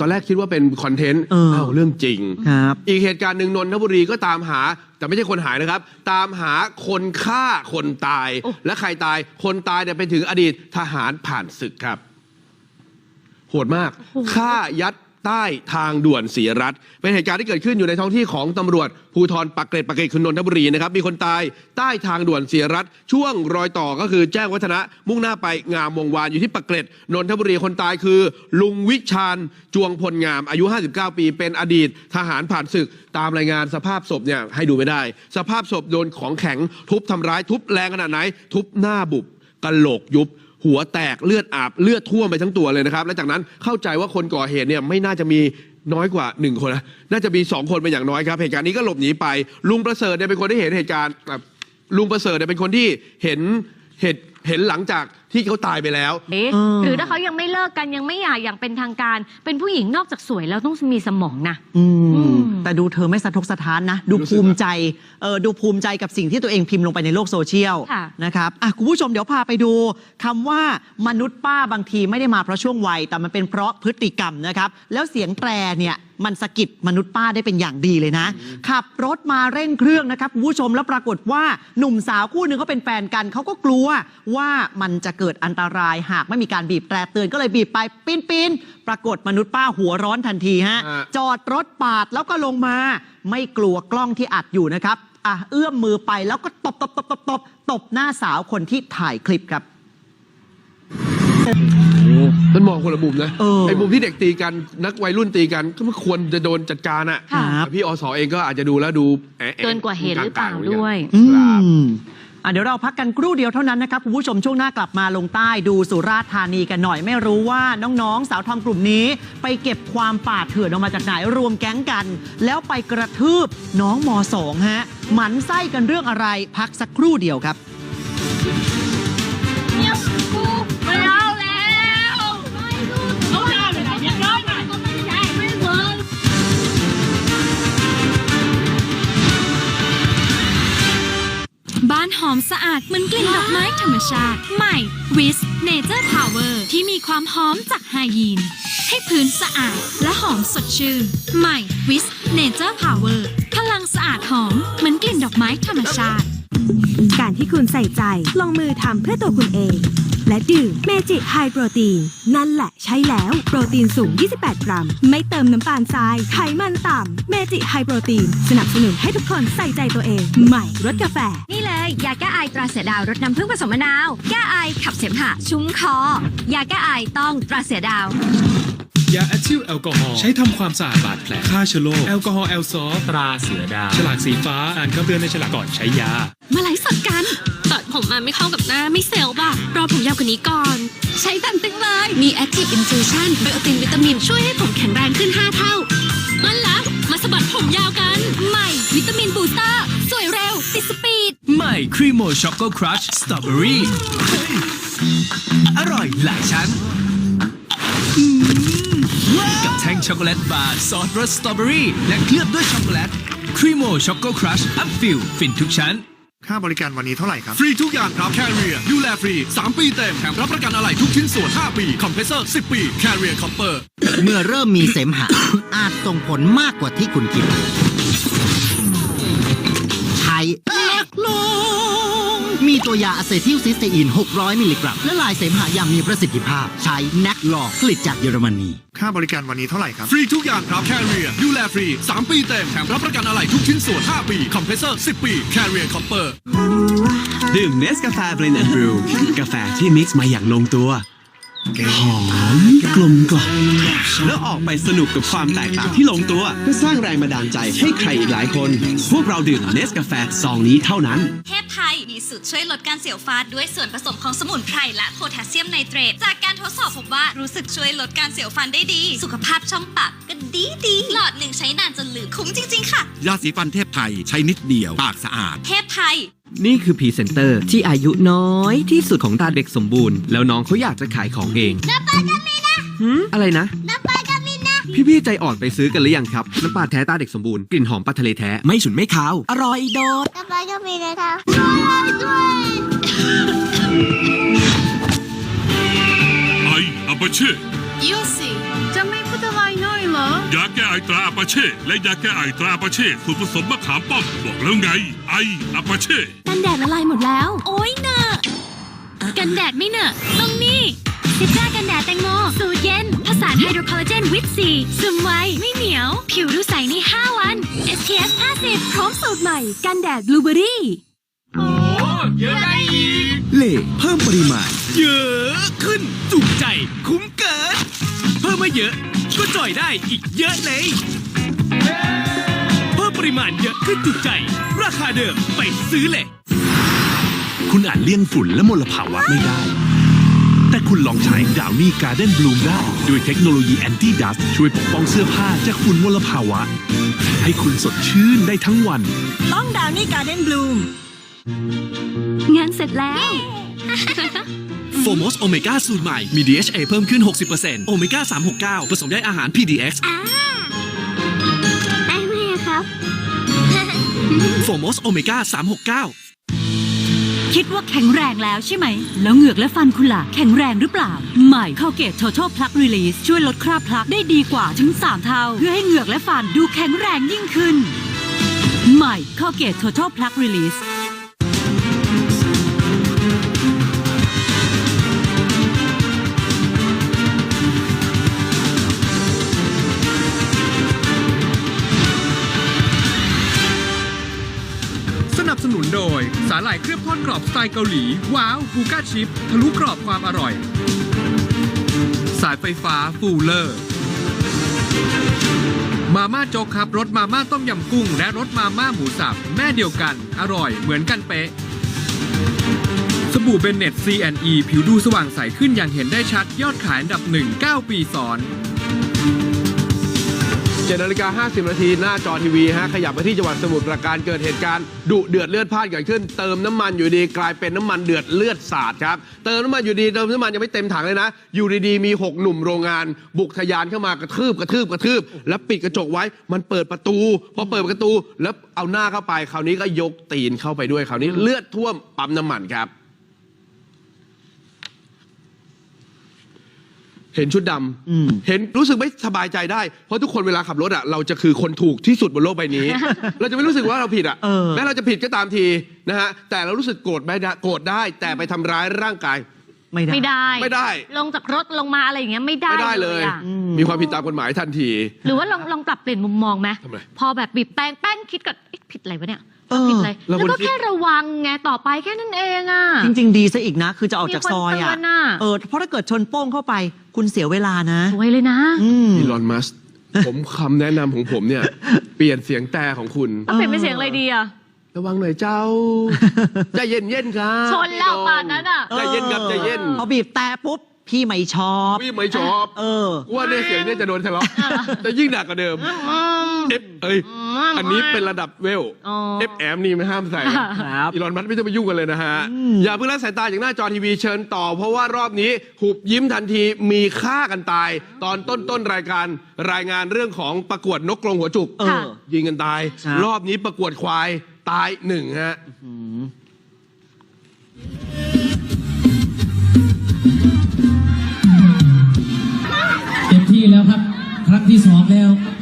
ตอนแรกคิดว่าเป็นคอนเทนต์เอออ้าวเรื่องจริง ครับ อีกเหตุการณ์หนึ่งนนทบุรีก็ตามหา แต่ไม่ใช่คนหายนะครับ ตามหาคนฆ่าคนตาย โอ้ และใครตาย คนตายเนี่ยเป็นถึงอดีตทหารผ่านศึกครับ โหดมากฆ่ายัด ใต้ทางด่วนศรีรัตน์เป็นเหตุการณ์ที่เกิดขึ้นอยู่ในท้องที่ของตำรวจภูธรปักเกร็ดปักเกร็ดคือนนทบุรีนะครับมีคนตายใต้ทางด่วนศรีรัตน์ช่วงรอยต่อก็คือแจ้งวัฒนะมุ่งหน้าไปงามวงวานอยู่ที่ปักเกร็ดนนทบุรีคนตายคือ ลุงวิชาญจวงพลงามอายุ 59 ปี เป็นอดีต ทหารผ่านศึกตามรายงานสภาพศพเนี่ยให้ดูไม่ได้ สภาพศพโดนของแข็งทุบทำร้ายทุบแรงขนาดไหน ทุบหน้าบุบกระโหลกยุบ หัวแตกเลือดอาบเลือดท่วมไปทั้งตัวเลยนะครับ และจากนั้นเข้าใจว่าคนก่อเหตุเนี่ยไม่น่าจะมีน้อยกว่า 1 คนนะน่าจะมี 2 คนเป็นอย่างน้อยครับเหตุการณ์นี้ก็หลบหนีไป ลุงประเสริฐเนี่ยเป็นคนที่เห็นเหตุการณ์ลุงประเสริฐเนี่ยเป็นคนที่เห็นเหตุเห็นหลังจากที่เขาตายไปแล้ว เอ๊ะเออหรือถ้าเขายังไม่เลิกกันยังไม่หย่าอย่างเป็นทางการ เป็นผู้หญิงนอกจากสวยแล้วต้องมีสมองนะ อืมอืม แต่ดูเธอไม่สะทกสะท้านนะ ดูรู้สึก ภูมิใจเออดูภูมิใจกับสิ่งที่ตัวเองพิมพ์ลงไปในโลกโซเชียลค่ะ นะครับอะคุณผู้ชมเดี๋ยวพาไปดูคำว่ามนุษย์ป้าบางทีไม่ได้มาเพราะช่วงวัย แต่มันเป็นเพราะพฤติกรรมนะครับ แล้วเสียงแตรเนี่ยมันสะกิดมนุษย์ป้าได้เป็นอย่างดีเลยนะ ขับรถมาเร่งเครื่องนะครับคุณผู้ชมแล้วปรากฏว่าหนุ่มสาวคู่หนึ่งเขาเป็นแฟนกันเขาก็กลัวว่ามันจะเกิดอันตรายหากไม่มีการบีบแตรเตือนก็เลยบีบไปปีนปีนปรากฏมนุษย์ป้าหัวร้อนทันทีฮะ อ่าจอดรถปาดแล้วก็ลงมา ไม่กลัวกล้องที่อัดอยู่นะครับอะเอื้อมมือไปแล้วก็ตบตบตบตบตบตบหน้าสาวคนที่ถ่ายคลิปครับ มันมองคนละมุมนะเออไอ้มุมที่เด็กตีกันนักวัยรุ่นตีกันก็ไม่ควรจะโดนจัดการอะค่ะแต่พี่อสเองก็อาจจะดูแล้วดูแอะแอะเกินกว่าเหตุหรือเปล่าลงๆด้วย อืครับมอะ เดี๋ยวเราพักกันครู่เดียวเท่านั้นนะครับคุณผู้ชมช่วงหน้ากลับมาลงใต้ดูสุราษฎร์ธานีกันหน่อยไม่รู้ว่าน้องๆ สาวทอมกลุ่มนี้ ไปเก็บความป่าเถื่อนออกมาจากไหนรวมแก๊งกัน แล้วไปกระทืบน้องมสองฮะหมันไส้กันเรื่องอะไรพักสักครู่เดียวครับ อมสะอาดเหมือนกลิ่นดอกไม้ธรรมชาติ ใหม่วิสเนเจอร์พาวเวอร์ที่มีความหอมจากไฮยีน ให้พื้นสะอาดและหอมสดชื่น ใหม่วิสเนเจอร์พาวเวอร์พลังสะอาดหอมเหมือนกลิ่นดอกไม้ธรรมชาติ การที่คุณใส่ใจลงมือทำเพื่อตัวคุณเอง และดื่มเมจิไฮโปรตีน นั่นแหละใช่แล้ว โปรตีนสูง 28 กรัม ไม่เติมน้ำตาลทราย ไขมันต่ำเมจิไฮโปรตีน สนับสนุนให้ทุกคนใส่ใจตัวเอง ใหม่รสกาแฟ นี่เลย ยาแก้ไอตราเสือดาวรสน้ำผึ้งผสมมะนาว แก้ไอขับเสมหะชุ่มคอ ยาแก้ไอต้องตราเสือดาวยาแอทิลแอลกอฮอล์ใช้ทำความสะอาดบาดแผลฆ่าเชื้อโรคแอลกอฮอล์แอลซอลตราเสือดาว ฉลากสีฟ้าอ่านคำเตือนในฉลากก่อนใช้ยา มาไลฟ์สดกันตัด ผมมาไม่เข้ากับหน้าไม่เซลล์ป่ะ รอผมยาวกว่านี้ก่อน ใช้ตันตึงเลย มี Active Infusion ไบโอตินวิตามินช่วยให้ผมแข็งแรงขึ้น 5 เท่างั้นล้วมาสะบัดผมยาวกัน ใหม่ วิตามินบูสเตอร์ สวยเร็ว ติดสปีด ใหม่ครีโมช็อกโกครัชสตรอเบอรี่อร่อยหลายชั้นกับแท่งช็อกโกแลตบาร์ซอสรสสตรอเบอรี่และเคลือบด้วยช็อกโกแลตครีโมช็อกโกครัชอัพฟิลฟินทุกชั้น ค่าบริการวันนี้เท่าไหร่ครับ ฟรีทุกอย่างครับ Carrier ดูแลฟรี 3 ปีเต็มแถมรับประกันอะไรทุกชิ้นส่วน 5 ปี คอมเพรสเซอร์ 10 ปี Carrier Copper เมื่อเริ่มมีเสมหะ อาจส่งผลมากกว่าที่คุณคิด ตัวยาอะเซทิลซิสเตอีน 600 มิลลิกรัมและลายเสมหะอย่างมีประสิทธิภาพ ใช้แนกลองผลิตจากเยอรมนีค่าบริการวันนี้เท่าไหร่ครับ ฟรีทุกอย่างครับ Carrier ดูแลฟรี 3 ปีเต็มแถมรับประกันอะไรทุกชิ้นส่วน 5 ปี คอมเพรสเซอร์ 10 ปี Carrier Copper ดื่มเนสกาแฟเบรนด์บรูกาแฟที่มิกซ์มาอย่างลงตัว หอมกลมกล่อมแล้วออกไปสนุกกับความแตกต่างที่ลงตัว เพื่อสร้างแรงบันดาลใจให้ใครอีกหลายคน พวกเราดื่มเนสกาแฟซองนี้เท่านั้น เทพไทยมีสูตรช่วยลดการเสียวฟาดด้วยส่วนผสมของสมุนไพรและโพแทสเซียมไนเตรตจากการทดสอบพบว่ารู้สึกช่วยลดการเสียวฟันได้ดี สุขภาพช่องปากก็ดีดีหลอดหนึ่งใช้นานจนลืมคุ้มจริง ๆ ค่ะ ยาสีฟันเทพไทยใช้นิดเดียวปากสะอาด เทพไทย นี่คือพรีเซนเตอร์ที่อายุน้อยที่สุดของตาเด็กสมบูรณ์ แล้วน้องเขาอยากจะขายของเองน้ำปลากับมินนะอะไรนะ น้ำปลากับมินนะ พี่ๆใจอ่อนไปซื้อกันหรือยังครับ น้ำปลาแท้ตาเด็กสมบูรณ์ กลิ่นหอมปลาทะเลแท้ ไม่ฉุนไม่คาว อร่อยโดดต่อไปก็มีนะคะไออัปเช่ยูซี่จะไเหรอยาแก้ไอตราอาปาเช่ และยาแก้ไอตราอาปาเช่สูตรผสมมะขามป้อม บอกแล้วไง ไออาปาเช่กันแดดละลายหมดแล้ว โอ๊ยเนอะกันแดดไม่เนอะต้องนี่ซิตรากันแดดแตงโม สูตรเย็นผสานไฮโดรคอลลาเจนวิตซีซึมไวไม่เหนียว ผิวดูใสใน 5 วัน SPF 50 พร้อมสูตรใหม่ กันแดดบลูเบอรี่เล่เพิ่มปริมาณ เยอะขึ้นจุใจคุ้มเกิน เพิ่มมาเยอะ ก็จ่อยได้อีกเยอะเลย เพิ่มปริมาณเยอะขึ้นจุใจ ราคาเดิมไปซื้อเลย คุณอาจเลี่ยงฝุ่นและมลภาวะไม่ได้ แต่คุณลองใช้ดาวนี่การ์เด้นบลูมได้ ด้วยเทคโนโลยีแอนตี้ดัสช่วยปกป้องเสื้อผ้าจากฝุ่นมลภาวะ ให้คุณสดชื่นได้ทั้งวัน ต้องดาวนี่การ์เด้นบลูมงานเสร็จแล้ว โฟมอสโอเมก้าสูตรใหม่ มี DHA เพิ่มขึ้น 60%โอเมก้า 369 ผสมได้อาหาร PDX ได้ไหมครับ โฟมอสโอเมก้า 369คิดว่าแข็งแรงแล้วใช่ไหม แล้วเหงือกและฟันคุณล่ะ แข็งแรงหรือเปล่า ใหม่เข้าเกต Total Plug Release ช่วยลดคราบพลักได้ดีกว่าถึง 3 เท่า เพื่อให้เหงือกและฟันดูแข็งแรงยิ่งขึ้น ใหม่เข้าเกต Total Plug Release ส นับสนุนโดย สาหร่ายเคลือบทอดกรอบสไตล์เกาหลี ว้าวบูก้าชิป ทะลุกรอบความอร่อย สายไฟฟ้าฟูลเลอร์ มาม่าโจ๊กครับรสมาม่าต้มยำกุ้ง และรสมาม่าหมูสับแม่เดียวกัน อร่อยเหมือนกันเป๊ะ สบู่เบนเน็ต C&E ผิวดูสว่างใสขึ้นอย่างเห็นได้ชัดยอดขายอันดับหนึ่ง9ปีซ้อน เจ็ดนาฬิกา50นาทีหน้าจอทีวีฮะขยับไปที่จังหวัดสมุทรปราการเกิดเหตุการณ์ดุเดือดเลือดพล่านเกิดขึ้น เติมน้ำมันอยู่ดีกลายเป็นน้ำมันเดือดเลือดสาดครับเติมน้ำมันอยู่ดีเติมน้ำมันยังไม่เต็มถังเลยนะ อยู่ดีๆมี 6 หนุ่มโรงงาน บุกทะยานเข้ามากระทืบกระทืบกระทืบ แล้วปิดกระจกไว้มันเปิดประตูพอเปิดประตูแล้วเอาหน้าเข้าไปคราวนี้ก็ยกตีนเข้าไปด้วยคราวนี้เลือดท่วมปั๊มน้ำมันครับ เห็นชุดดำอืมเห็นรู้สึกไม่สบายใจได้ เพราะทุกคนเวลาขับรถอะเราจะคือคนถูกที่สุดบนโลกใบนี้ เราจะไม่รู้สึกว่าเราผิดอะเออแม้เราจะผิดก็ตามทีนะฮะแต่เรารู้สึกโกรธไม่ได้โกรธได้ แต่ไปทำร้ายร่างกายไม่ได้ ไม่ได้ ไม่ได้ ลงจากรถลงมาอะไรอย่างเงี้ยไม่ได้ไม่ได้เลยอะมีความผิดตามกฎหมายทันที หรือว่าลองลองปรับเปลี่ยนมุมมองไหมทำไมพอแบบบีบแป้งแป้งคิดก่อนเอ๊ะ ผิดอะไรวะเนี่ยเออผิดอะไรเราแล้วควรก็คิดแค่ระวังไงต่อไปแค่นั้นเองอะ จริง ๆ ดีซะอีกนะ คือจะออกจากซอยมีคนเตือะอนน่ะ เออเพราะถ้าเกิดชนโป้งเข้าไป คุณเสียเวลานะ สวยเลยนะอืม อีลอนมัสผมคำแนะนำของผมเนี่ย เปลี่ยนเสียงแต่ของคุณต้องเปลี่ยนเป็นเสียงอะไรดีอะ ระวังหน่อยเจ้า ใจเย็นเย็นๆครับชนแล้วป่านนั้นอะ ใจเย็นครับใจเย็นพอบีบแต่ปุ๊บ พี่ไม่ชอบ พี่ไม่ชอบเออ ว่าเนี่ยเสียงเนี่ยจะโดนทะเลาะแต่ยิ่งหนักกว่าเดิม เอฟเอ้ย อันนี้เป็นระดับเวล อ๋อ เอฟแอมนี่ไม่ห้ามใส่ครับ อีลอนมัสก์ไม่ต้องไปยุ่งกันเลยนะฮะอืมอย่าเพิ่งละสายตาจากหน้าจอทีวีเชิญต่อ เพราะว่ารอบนี้หุบยิ้มทันทีมีฆ่ากันตาย ตอนต้นต้นรายการรายงานเรื่องของประกวดนกกรงหัวจุก เออ ยิงกันตาย ครับ รอบนี้ประกวดควายตายหนึ่งฮะ เต็มที่แล้วครับ ครั้งที่สองแล้ว